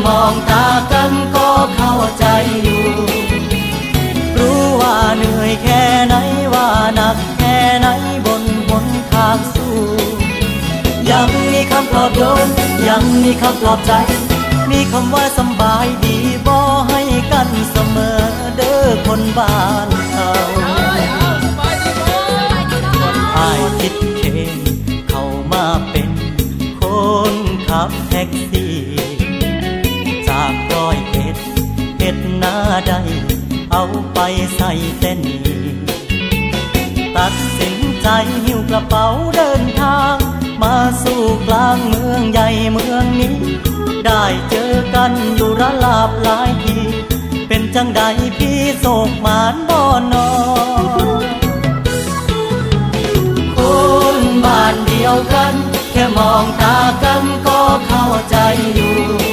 ่มองตากันก็เข้าใจอยู่ รู้ว่าเหนื่อยแค่ไหนว่าหนักแค่ไหนบนหนทางสู้ ยังมีคำปลอบโยนยังมีคำปลอบใจ มีคำว่าสบายดีบ่ให้กันเสมอเด้อคนบ้านเขาอายคิดเคนเข้ามาเป็นคนขับแท็กซี่ ดหน้าใด เอาไปใส่เส้นนี้ตัดสินใจหิ้วกระเป๋าเดินทาง มาสู่กลางเมืองใหญ่เมืองนี้ ได้เจอกันอยู่ระลาบหลายที เป็นจังใดพี่โศกหมานบ่อนอคนบ้านเดียวกัน แค่มองตากันก็เข้าใจอยู่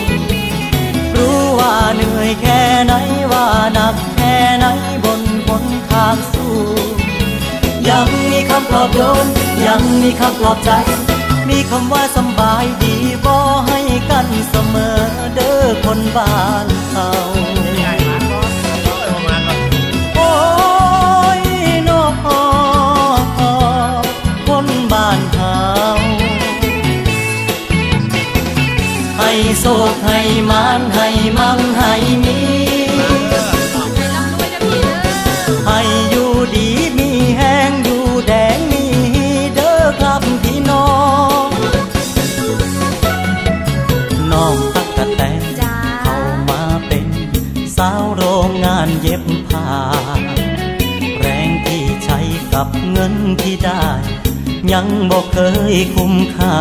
งมีคำปลอบใจ มีคำว่าสบายดีบ่ให้กันเสมอเด้อคนบ้านเขาโอ้ยนอคนบ้านเขาให้โศกให้มานให้มั่งให้มี สาวโรงงานเย็บผ้า แรงที่ใช้กับเงินที่ได้ ยังบอกเคยคุ้มค่า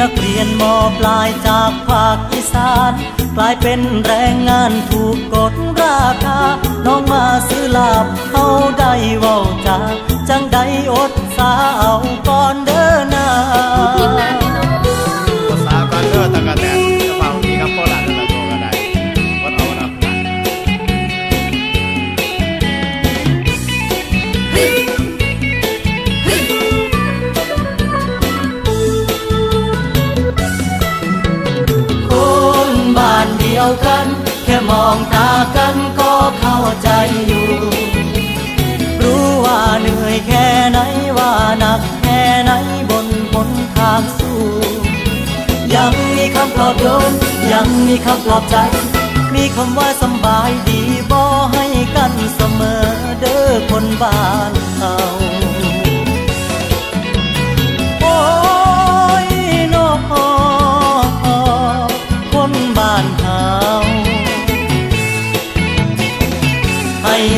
นักเรียนมอปลายจากภาคอีสานกลายเป็นแรงงานถูกกดราคา น้องมาซื้อลาบเอาได้เว้าจาจังใดอดสาเอาก่อนเด้อนาภาษาการเลือตะกะแต ยวกัน แค่มองตากันก็เข้าใจอยู่ รู้ว่าเหนื่อยแค่ไหนว่าหนักแค่ไหนบนหนทางสู้ ยังมีคำปลอบโยนยังมีคำปลอบใจ มีคำว่าสบายดีบ่ให้กันเสมอเด้อคนบ้านเขา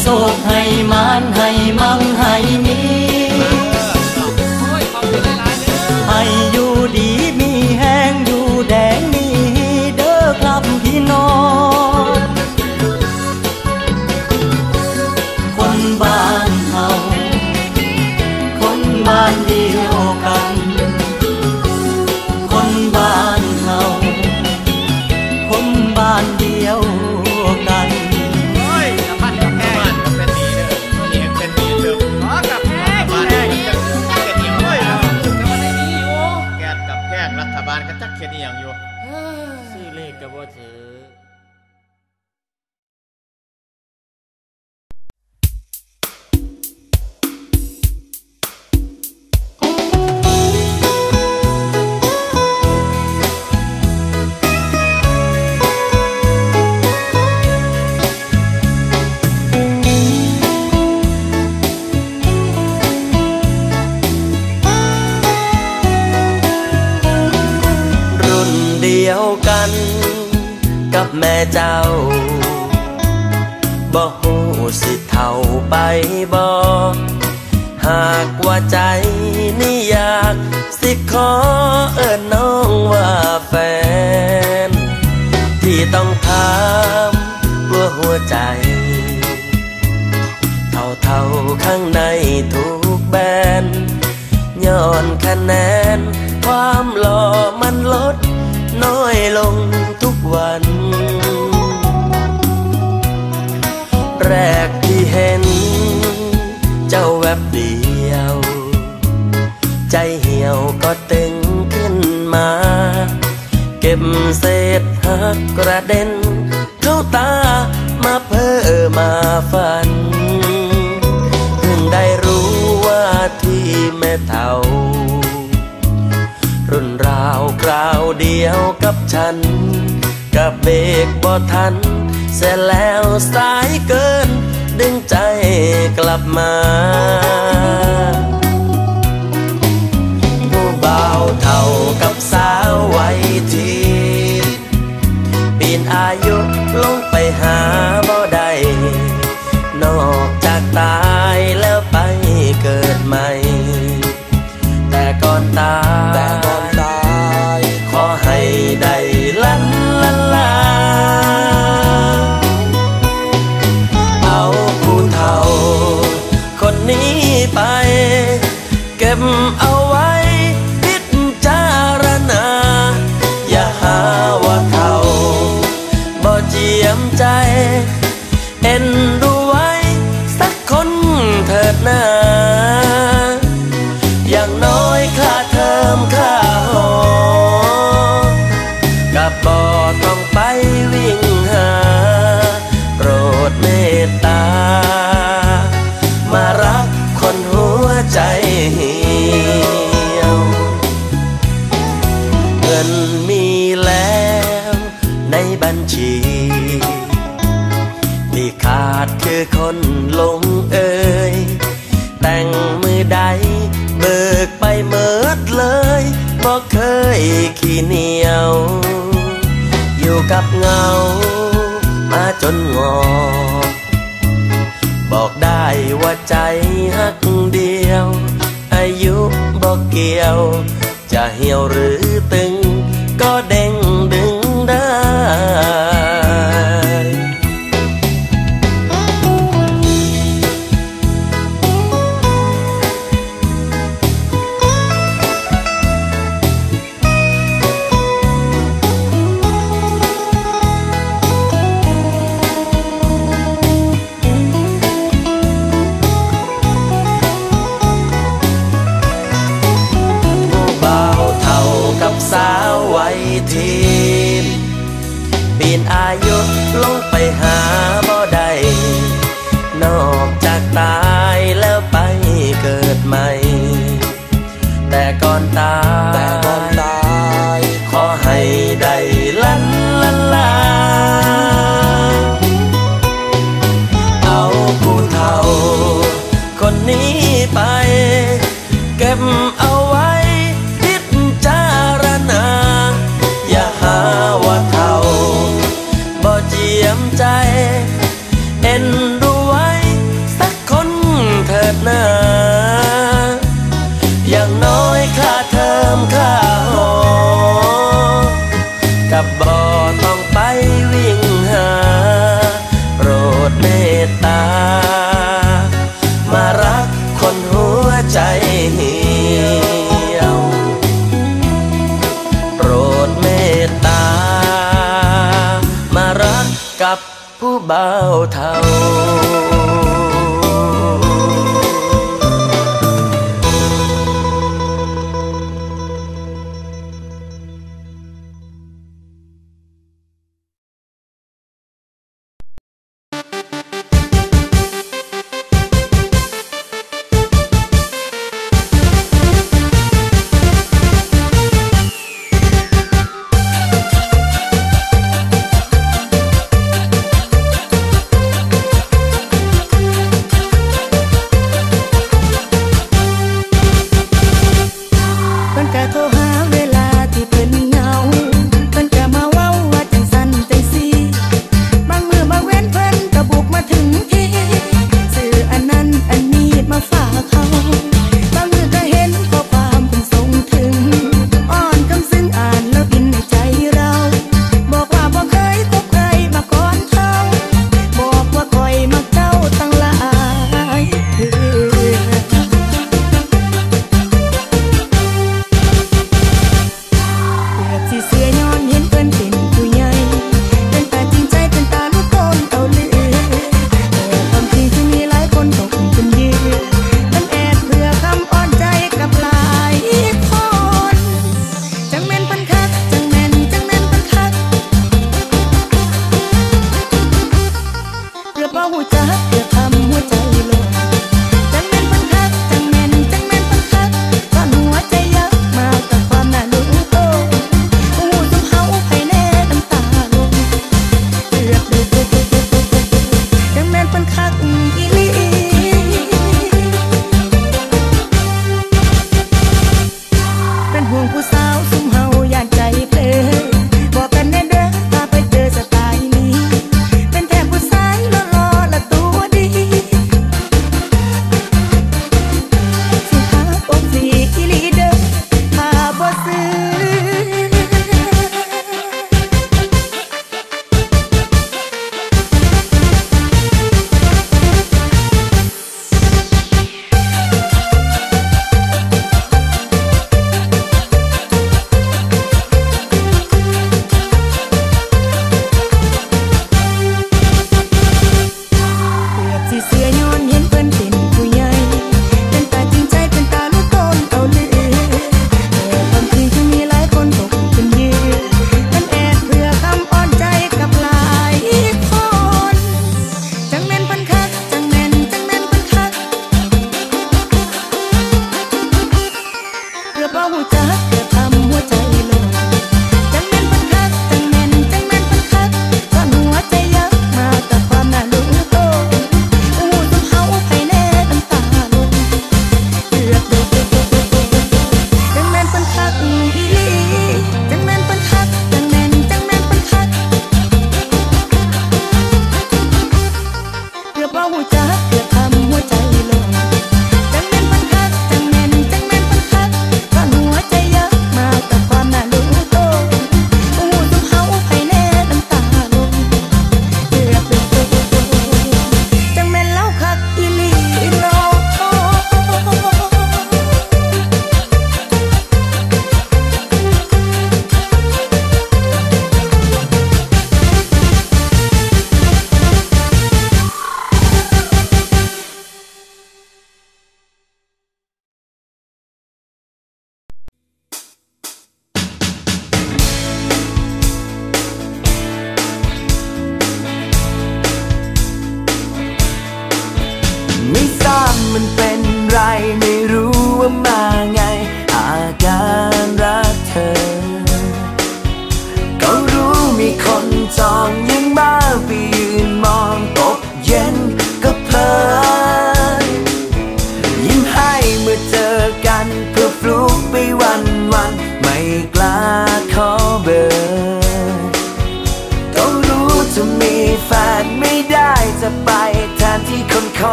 โศกให้มานให้มั่งให้มี แม่เจ้าบ่ฮู้สิเท่าไปบ่หากว่าใจนี่อยากสิขอเอิ้นน้องว่าแฟน ที่ต้องถามว่าหัวใจเท่าเท่าข้างในทุกแบนย้อนคะแนน ความหล่อมันลดน้อยลงทุกวัน ยว ใจเหี่ยวก็ตึงขึ้นมา เก็บเศษหักกระเด็น เข้าตามาเพ้อมาฝันเพิ่งได้รู้ว่าที่แม่เท่า รุ่นราวคราวเดียวกับฉัน กับเบกบ่ทันเสร็จแล้วสายเกิน ดึงใจกลับมาผู้บ่าวเท่ากับสาววัยทีปีนอายุลงไปหา งินมีแล้วในบัญชี ที่ขาดคือคนลงเอ่ยแต่งมือใดเบิกไปเมิดเลยบ่เคยขี้เหนียว อยู่กับเงามาจนงอ บอกได้ว่าใจหักเดียว อายุบอกเกี่ยวจะเหี่ยวหรือตึง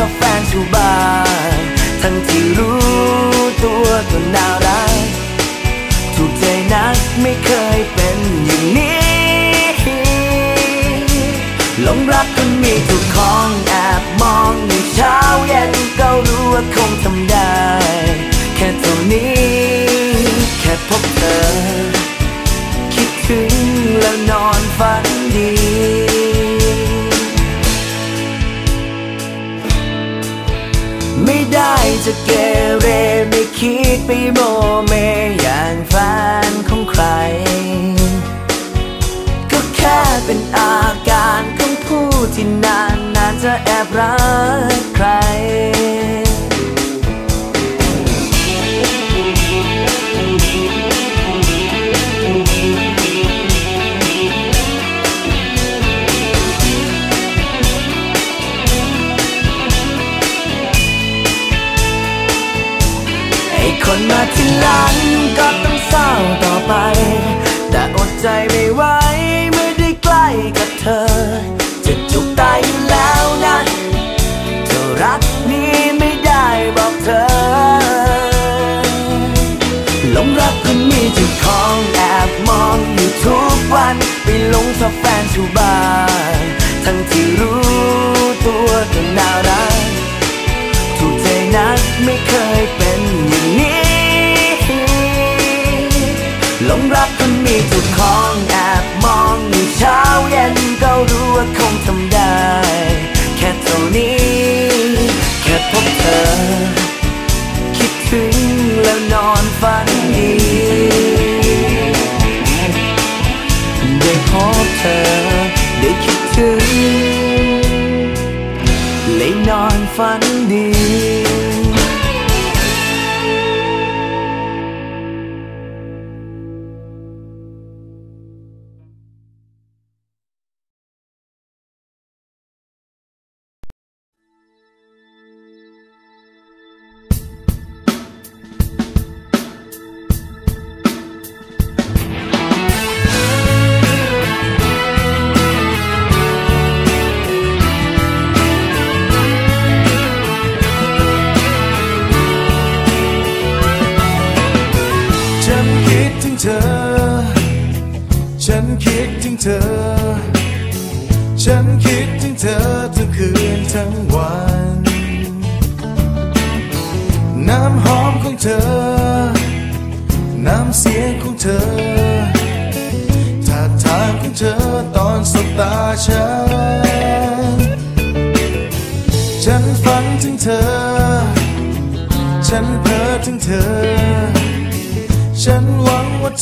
of วันไปลงชอบแฟนชูบานทั้งที่รู้ตัวก็น่ารักถูกใจนักไม่เคยเป็น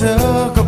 ห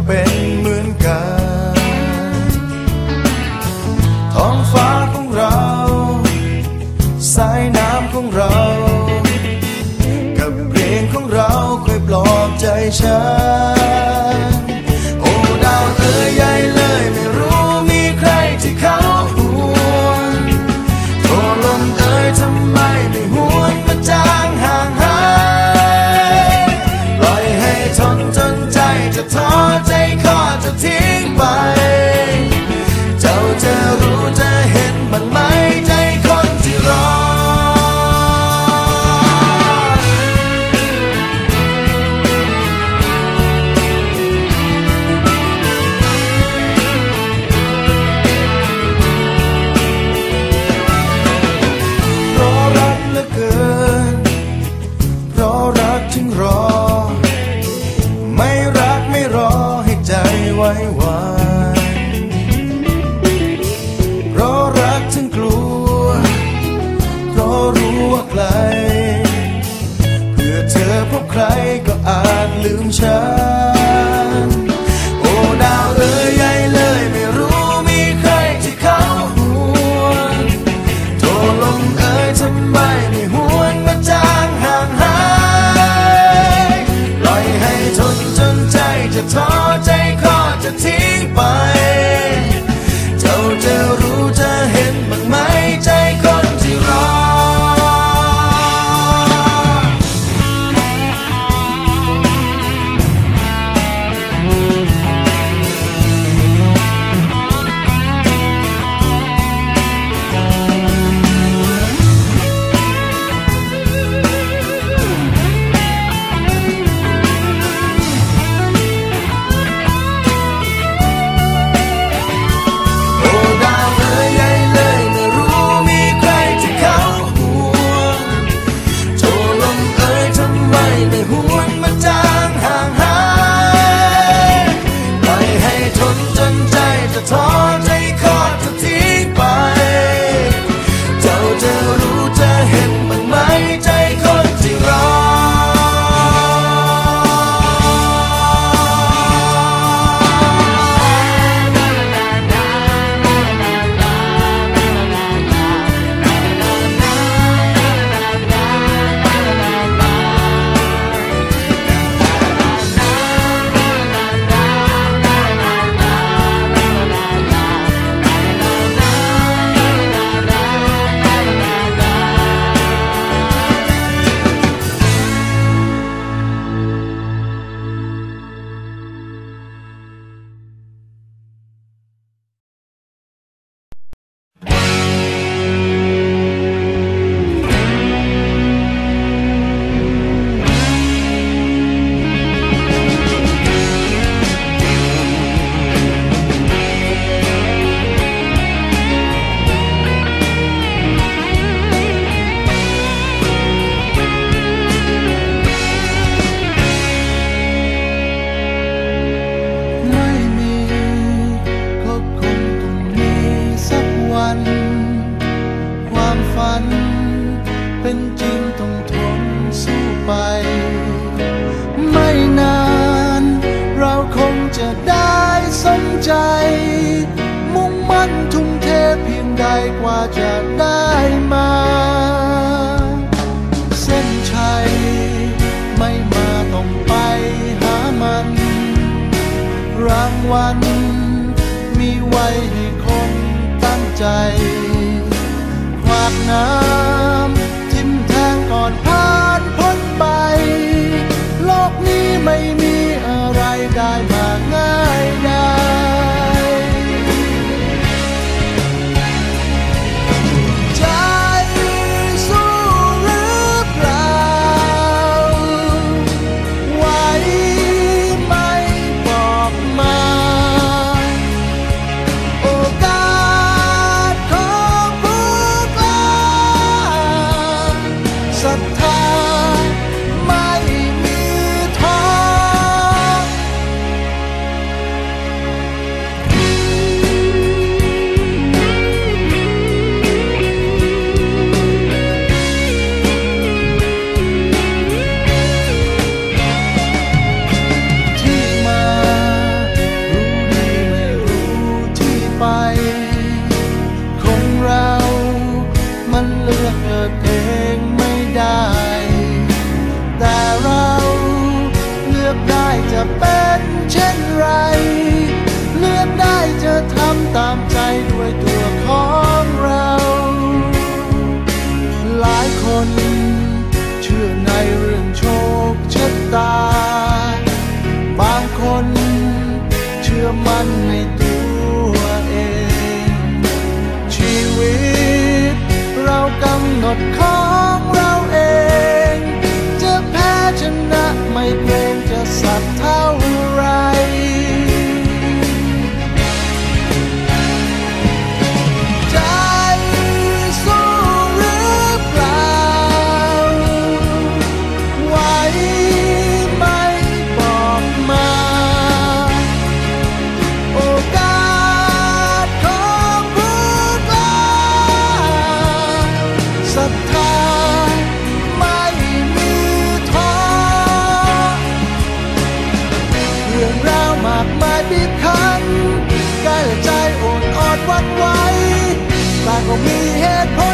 ัน มีไว้ให้คงตั้งใจฝากน้ำ 得她屈位，但我未吃虧。